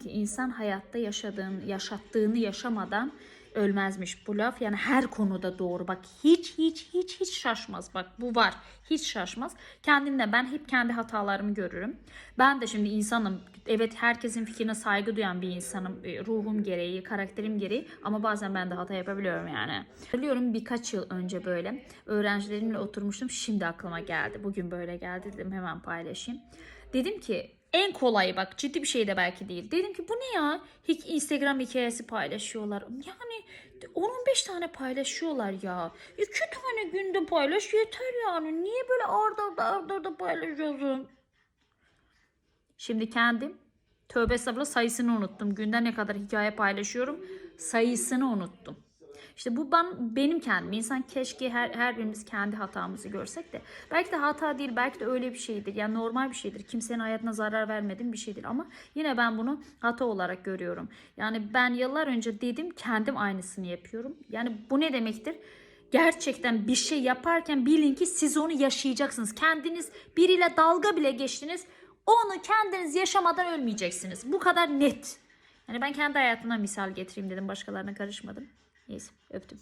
diyorum ki insan hayatta yaşadığın, yaşattığını yaşamadan ölmezmiş bu laf. Yani her konuda doğru. Bak hiç hiç hiç hiç şaşmaz. Bak bu var. Hiç şaşmaz. Kendimle ben hep kendi hatalarımı görürüm. Ben de şimdi insanım. Evet herkesin fikrine saygı duyan bir insanım. E, Ruhum gereği, karakterim gereği. Ama bazen ben de hata yapabiliyorum yani. Biliyorum birkaç yıl önce böyle öğrencilerimle oturmuştum. Şimdi aklıma geldi. Bugün böyle geldi dedim hemen paylaşayım. Dedim ki en kolayı bak ciddi bir şey de belki değil. Dedim ki bu ne ya? Hik Instagram hikayesi paylaşıyorlar. Yani 10-15 tane paylaşıyorlar ya. İki tane günde paylaş yeter yani. Niye böyle arda arda arda arda paylaşıyorsun? Şimdi kendim tövbe estağfurullah sayısını unuttum. Günde ne kadar hikaye paylaşıyorum sayısını unuttum. İşte bu ben, benim kendim. İnsan keşke her, her birimiz kendi hatamızı görsek de. Belki de hata değil, belki de öyle bir şeydir. Yani normal bir şeydir. Kimsenin hayatına zarar vermediğim bir şeydir. Ama yine ben bunu hata olarak görüyorum. Yani ben yıllar önce dedim kendim aynısını yapıyorum. Yani bu ne demektir? Gerçekten bir şey yaparken bilin ki siz onu yaşayacaksınız. Kendiniz biriyle dalga bile geçtiniz. Onu kendiniz yaşamadan ölmeyeceksiniz. Bu kadar net. Yani ben kendi hayatımdan misal getireyim dedim. Başkalarına karışmadım. Neyse öptüm.